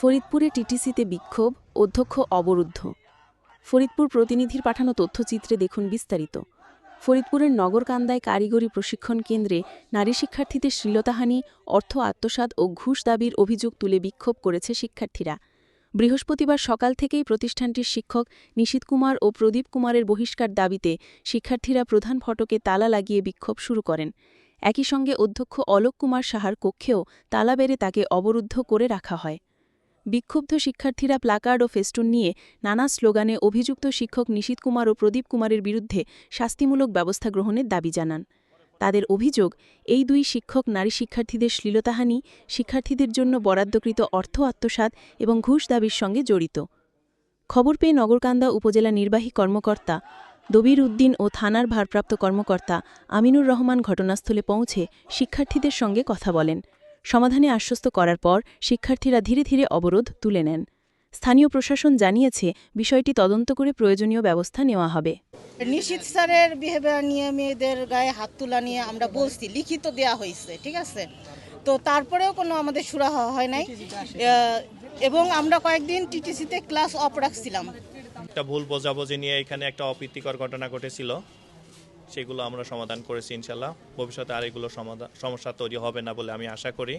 ফরিদপুরে টিটিসিতে বিক্ষোভ, অধ্যক্ষ অবরুদ্ধ। ফরিদপুর প্রতিনিধির পাঠানো তথ্যচিত্রে দেখুন বিস্তারিত। ফরিদপুরের নগরকান্দায় কারিগরি প্রশিক্ষণ কেন্দ্রে নারী শিক্ষার্থীদের শ্লীলতাহানি, অর্থ আত্মসাৎ ও ঘুষ দাবির অভিযোগ তুলে বিক্ষোভ করেছে শিক্ষার্থীরা। বৃহস্পতিবার সকাল থেকেই প্রতিষ্ঠানটির শিক্ষক নিশীত কুমার ও প্রদীপ কুমারের বহিষ্কার দাবিতে শিক্ষার্থীরা প্রধান ফটকে তালা লাগিয়ে বিক্ষোভ শুরু করেন। একই সঙ্গে অধ্যক্ষ অলোক কুমার সাহার কক্ষেও তালা বেড়ে তাকে অবরুদ্ধ করে রাখা হয়। বিক্ষুব্ধ শিক্ষার্থীরা প্লাকার্ড ও ফেস্টুন নিয়ে নানা স্লোগানে অভিযুক্ত শিক্ষক নিশীত কুমার ও প্রদীপ কুমারের বিরুদ্ধে শাস্তিমূলক ব্যবস্থা গ্রহণের দাবি জানান। তাদের অভিযোগ, এই দুই শিক্ষক নারী শিক্ষার্থীদের শ্লীলতাহানি, শিক্ষার্থীদের জন্য বরাদ্দকৃত অর্থ আত্মসাৎ এবং ঘুষ দাবির সঙ্গে জড়িত। খবর পেয়ে নগরকান্দা উপজেলা নির্বাহী কর্মকর্তা দবির উদ্দিন ও থানার ভারপ্রাপ্ত কর্মকর্তা আমিনুর রহমান ঘটনাস্থলে পৌঁছে শিক্ষার্থীদের সঙ্গে কথা বলেন। সমাধানে আশ্বস্ত করার পর শিক্ষার্থীরা ধীরে ধীরে অবরোধ তুলে নেন। স্থানীয় প্রশাসন জানিয়েছে বিষয়টি তদন্ত করে প্রয়োজনীয় ব্যবস্থা নেওয়া হবে। নিশীত স্যারের বিহেভিয়ার নিয়ে মেয়েদের গায়ে হাত তোলা নিয়ে আমরা বলছি লিখিত দেয়া হয়েছে ঠিক আছে? তো তারপরেও কোনো আমাদের সুরাহা হয় নাই। এবং আমরা কয়েকদিন টিটিসিতে ক্লাস অফ রাখছিলাম। একটা ভুল বোঝাবুঝি নিয়ে এখানে একটা অপ্রীতিকর ঘটনা ঘটেছিল। সেগুলো আমরা সমাধান করেছি ইনশাল্লাহ ভবিষ্যতে আর এগুলো সমাধান সমস্যা তৈরি হবে না বলে আমি আশা করি।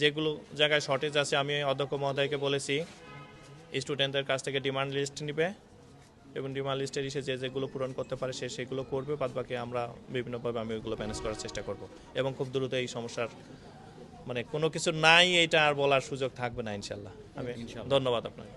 যেগুলো জায়গায় শর্টেজ আছে আমি অধ্যক্ষ মহোদয়কে বলেছি স্টুডেন্টদের কাছ থেকে ডিমান্ড লিস্ট নেবে এবং ডিমান্ড লিস্টের এসে যে যেগুলো পূরণ করতে পারে সে সেগুলো করবে বাদ বাকি আমরা বিভিন্নভাবে আমি ওইগুলো ম্যানেজ করার চেষ্টা করব। এবং খুব দ্রুত এই সমস্যার মানে কোনো কিছু নাই এটা আর বলার সুযোগ থাকবে না ইনশাল্লাহ আমি ধন্যবাদ আপনাকে।